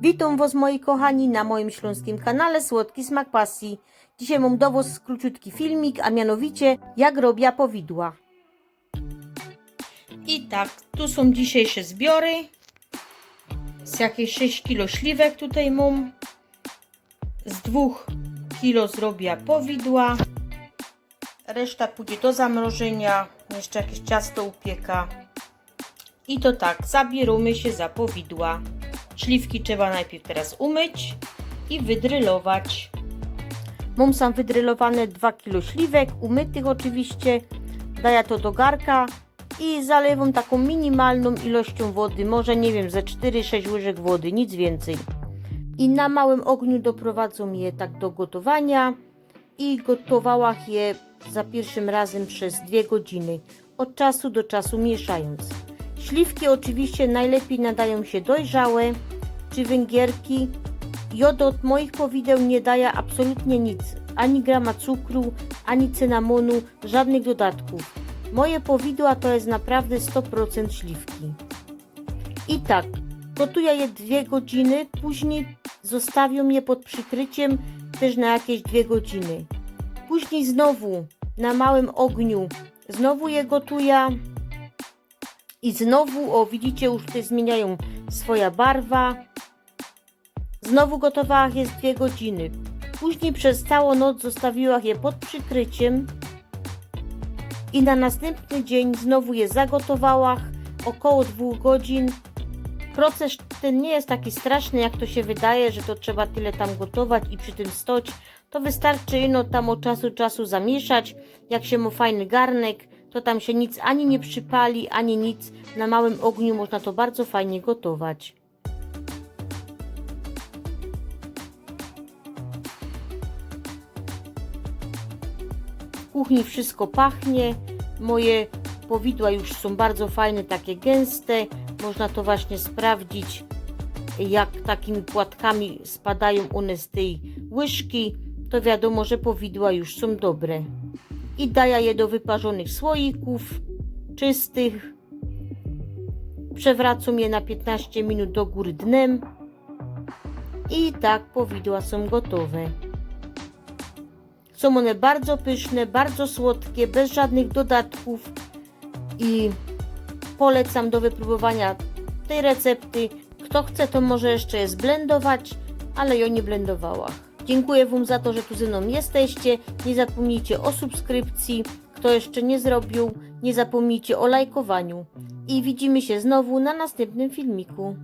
Witam Was moi kochani na moim śląskim kanale Słodki Smak Pasji. Dzisiaj mam do Was króciutki filmik, a mianowicie jak robię powidła. I tak, tu są dzisiejsze zbiory. Z jakieś 6 kg śliwek tutaj mam. Z 2 kg zrobię powidła. Reszta pójdzie do zamrożenia. Jeszcze jakieś ciasto upieka. I to tak, zabieramy się za powidła. Śliwki trzeba najpierw teraz umyć i wydrylować. Mam sam wydrylowane 2 kg śliwek, umytych oczywiście. Daję to do garka i zalewam taką minimalną ilością wody, może nie wiem, ze 4-6 łyżek wody, nic więcej. I na małym ogniu doprowadzą je tak do gotowania i gotowała je za pierwszym razem przez 2 godziny, od czasu do czasu mieszając. Śliwki oczywiście najlepiej nadają się dojrzałe czy węgierki. Jod od moich powideł nie daje absolutnie nic, ani grama cukru, ani cynamonu, żadnych dodatków. Moje powidła to jest naprawdę 100% śliwki. I tak, gotuję je 2 godziny, później zostawiam je pod przykryciem też na jakieś 2 godziny. Później znowu na małym ogniu, znowu je gotuję i znowu, o widzicie, już tutaj zmieniają swoja barwa. Znowu gotowała je 2 godziny. Później przez całą noc zostawiła je pod przykryciem i na następny dzień znowu je zagotowała około 2 godzin. Proces ten nie jest taki straszny, jak to się wydaje, że to trzeba tyle tam gotować i przy tym stoć. To wystarczy ino tam od czasu czasu zamieszać. Jak się ma fajny garnek, to tam się nic ani nie przypali, ani nic. Na małym ogniu można to bardzo fajnie gotować. W kuchni wszystko pachnie. Moje powidła już są bardzo fajne, takie gęste. Można to właśnie sprawdzić, jak takimi płatkami spadają one z tej łyżki. To wiadomo, że powidła już są dobre. I daję je do wyparzonych słoików, czystych. Przewracam je na 15 minut do góry dnem. I tak powidła są gotowe. Są one bardzo pyszne, bardzo słodkie, bez żadnych dodatków i polecam do wypróbowania tej recepty. Kto chce, to może jeszcze je zblendować, ale ja nie blendowała. Dziękuję Wam za to, że tu ze mną jesteście. Nie zapomnijcie o subskrypcji. Kto jeszcze nie zrobił, nie zapomnijcie o lajkowaniu. I widzimy się znowu na następnym filmiku.